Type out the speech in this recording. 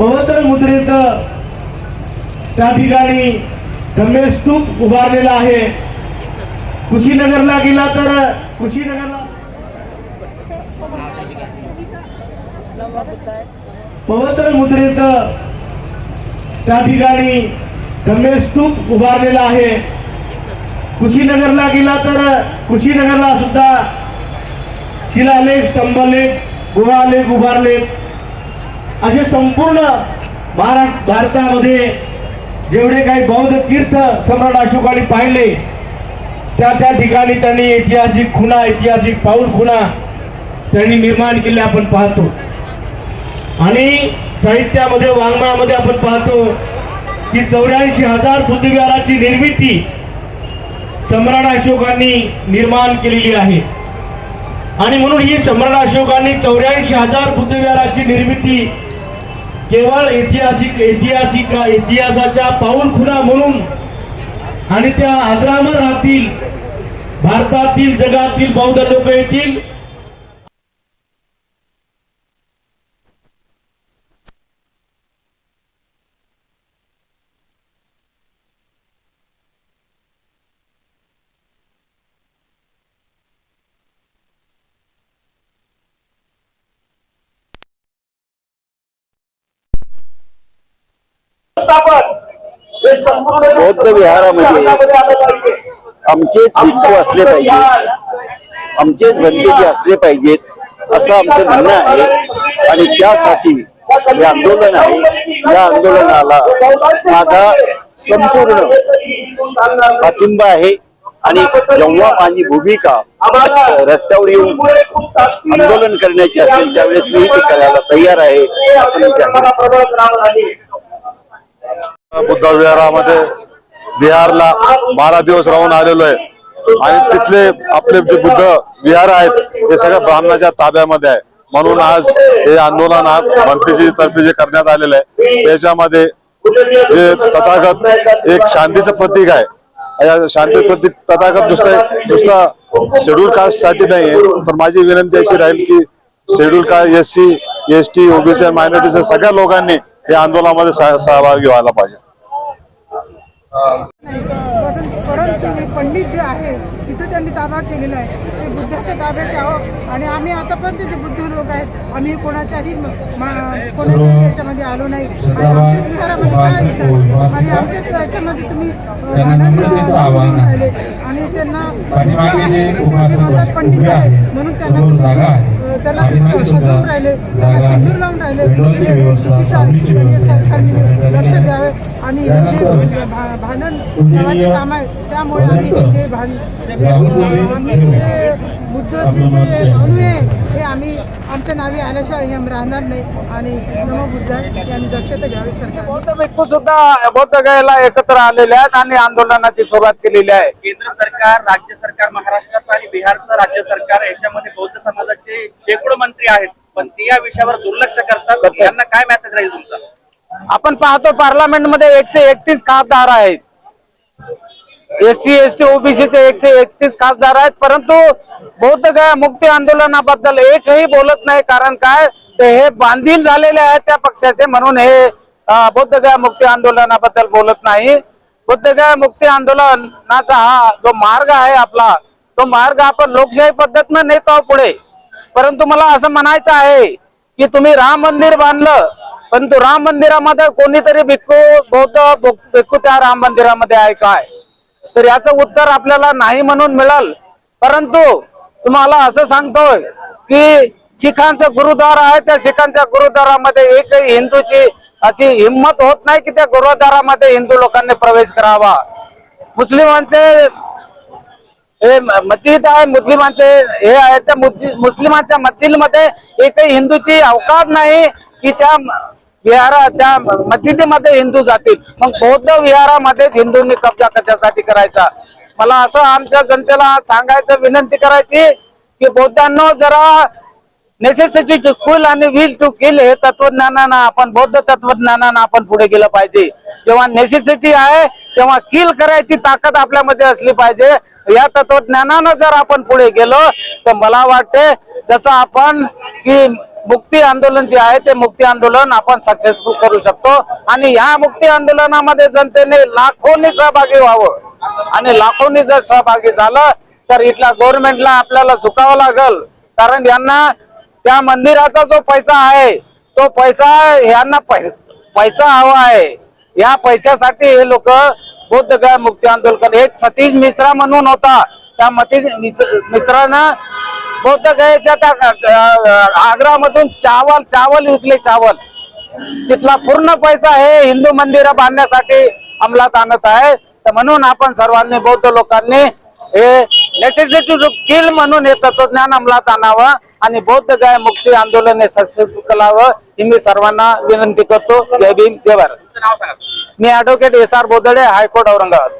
पवित्र मुद्रेत त्या ठिकाणी गणेश स्तूप उभारलेला आहे. कुशीनगरला गेला तर कुशीनगरला पवित्र मुद्रित त्या ठिकाणी गणेश स्तूप उभारलेला आहे. कुशीनगरला गेला तर कुशीनगरला सुद्धा शिलालेख स्तंभलेख गुहालेख उभारलेख असे संपूर्ण महाराष्ट्र भारतामध्ये जेवढे काही बौद्ध तीर्थ सम्राट अशोकाने पाहिले त्या त्या ठिकाणी त्यांनी ऐतिहासिक खुणा ऐतिहासिक पाऊल खुणा त्यांनी निर्माण केले आपण पाहतो. आणि साहित्यामध्ये वाङ्मयामध्ये आपण पाहतो की चौऱ्याऐंशी हजार बुद्धविहाराची निर्मिती सम्राट अशोकांनी निर्माण केलेली आहे. आणि म्हणून ही सम्राट अशोकांनी चौऱ्याऐंशी हजार बुद्धविहाराची निर्मिती केवळ ऐतिहासिक ऐतिहासिक इतिहासाच्या पाऊल खुणा म्हणून आणि त्या आदरामर राहतील भारतातील जगातील बौद्ध लोक येतील. बौद्ध विहारामध्ये आमचेच भिक्खू असले पाहिजेत. आमचेच भंतेजी असले पाहिजेत असं आमचं म्हणणं आहे. आणि त्यासाठी हे आंदोलन आहे. या आंदोलनाला माझा संपूर्ण पाठिंबा आहे. आणि जेव्हा माझी भूमिका रस्त्यावर येऊन आंदोलन करण्याची असेल त्यावेळेस मी ती करायला तयार आहे. असं मी बुद्ध विहारामध्ये बिहारला बारा दिवस राहून आलेलो आहे. आणि तिथले आपले जे बुद्ध विहार आहेत ते सगळ्या ब्राह्मणाच्या ताब्यामध्ये आहे. म्हणून आज हे आंदोलन आज भंतीजी तर्फे जे करण्यात आलेलं आहे त्याच्यामध्ये जे तथागत एक शांतीचं प्रतीक आहे. या शांती प्रतीक तथागत दुसरं दुसरा शेड्यूल कास्टसाठी नाही तर माझी विनंती अशी राहील की schedule caste S C S T OBC मायनॉरिटीच्या सगळ्या लोकांनी या आंदोलनामध्ये सह- सहभागी व्हायला पाहिजे. नाही परंतु परंतु हे पंडित जे आहे तिथं त्यांनी ताबा केलेला आहे. ते बुद्धाच्या ताब्यात यावं आणि आम्ही आतापर्यंत जे बुद्ध लोक आहेत आम्ही कोणाच्याही कोणाच्याही याच्यामध्ये आलो नाही. आणि आमच्याच विहारामध्ये काय येतात आणि आमच्याच याच्यामध्ये तुम्ही. आणि त्यांना पंडित आहे म्हणून त्यांना त्यांना ते सजवून राहिले त्यांना. सिंदूर लावून राहिले सरकारने लक्ष. द्यावे आणि हे जे भांडण नावाचे काम आहे त्यामुळे आम्ही जे भांड जे राहुल कोविंद आम्ही जे बुद्धचे जे अणु आहे हे आम्ही आमच्या नावे आल्याशिवाय हे आम्ही राहणार नाही. आणि नमो बुद्ध यांनी दक्षता घ्यावी सरकार बौद्ध भिक्खू सुद्धा बौद्ध गयाला एकत्र आलेले आहेत आणि आंदोलनाची सुरुवात केलेली आहे. केंद्र सरकार राज्य सरकार महाराष्ट्राचं आणि बिहारचं राज्य सरकार याच्यामध्ये बौद्ध समाजाचे शेकडो मंत्री आहेत. पण ते या विषयावर दुर्लक्ष करतात. यांना काय मेसेज राहील तुमचा? आपण पाहतो पार्लमेंटमध्ये एकशे एकतीस खासदार आहेत. एस सी एस टी ओबीसीचे एकशे एकतीस खासदार आहेत. परंतु बौद्ध काय मुक्ती आंदोलनाबद्दल एकही बोलत नाही. कारण काय? ते हे बांधील झालेले आहेत त्या पक्षाचे म्हणून हे बौद्ध गया मुक्ती आंदोलनाबद्दल बोलत नाही. बुद्ध गया मुक्ती आंदोलनाचा हा जो मार्ग आहे आपला तो मार्ग आपण लोकशाही पद्धतीनं नेतो आहोत पुढे. परंतु मला असं म्हणायचं आहे की तुम्ही राम मंदिर बांधलं परंतु राम मंदिरामध्ये कोणीतरी भिक्खू बौद्ध भिक्खू त्या राम मंदिरामध्ये आहे काय? तर याचं उत्तर आपल्याला नाही म्हणून मिळाल. परंतु तुम्हाला असं सांगतोय की शिखांचं गुरुद्वारा आहे त्या शिखांच्या गुरुद्वारामध्ये एकही हिंदूची अशी हिंमत होत नाही की त्या गुरुद्वारामध्ये हिंदू लोकांनी प्रवेश करावा. मुस्लिमांचे हे मस्जिद आहे मुस्लिमांचे हे आहे त्या मुस्लिमांच्या मस्जिदमध्ये एकही हिंदूची अवकाश नाही की त्या विहारा त्या मस्जिदीमध्ये हिंदू जातील. मग बौद्ध विहारामध्येच हिंदूंनी कब्जा कशासाठी करायचा? मला असं आमच्या जनतेला सांगायचं विनंती करायची की बौद्धांनो जरा नेसेसिटी टू आणि विल टू किल हे तत्वज्ञानानं आपण बौद्ध तत्वज्ञानानं आपण पुढे गेलं पाहिजे. जेव्हा नेसेसिटी आहे तेव्हा किल करायची ताकद आपल्यामध्ये असली पाहिजे. या तत्वज्ञानानं जर आपण पुढे गेलो तर मला वाटते जसं आपण की मुक्ती आंदोलन जे आहे ते मुक्ती आंदोलन आपण सक्सेसफुल करू शकतो. आणि या मुक्ती आंदोलनामध्ये जनतेने लाखोंनी सहभागी व्हावं. आणि लाखोंनी जर सहभागी झालं तर इथल्या गव्हर्नमेंटला आपल्याला झुकावं लागल. कारण यांना त्या मंदिराचा जो पैसा आहे तो पैसा यांना पैसा हवा आहे. या पैशासाठी हे लोक बौद्ध गया मुक्ती आंदोलन एक सतीश मिश्रा म्हणून होता. त्या मतीश मिश्रानं बौद्ध गयाच्या त्या आग्रामधून चावल चावल विकले चावल. तिथला पूर्ण पैसा हे हिंदू मंदिर बांधण्यासाठी अंमलात आणत आहे. तर म्हणून आपण सर्वांनी बौद्ध लोकांनी हे नेसेसिटी टू किल म्हणून हे तत्वज्ञान अंमलात आणावं आणि बौद्ध गाय मुक्ती आंदोलन हे सक्सेसफुल करावं ही मी सर्वांना विनंती करतो. जय भीम जय भारत. मी advocate S R Bodade high court Aurangabad.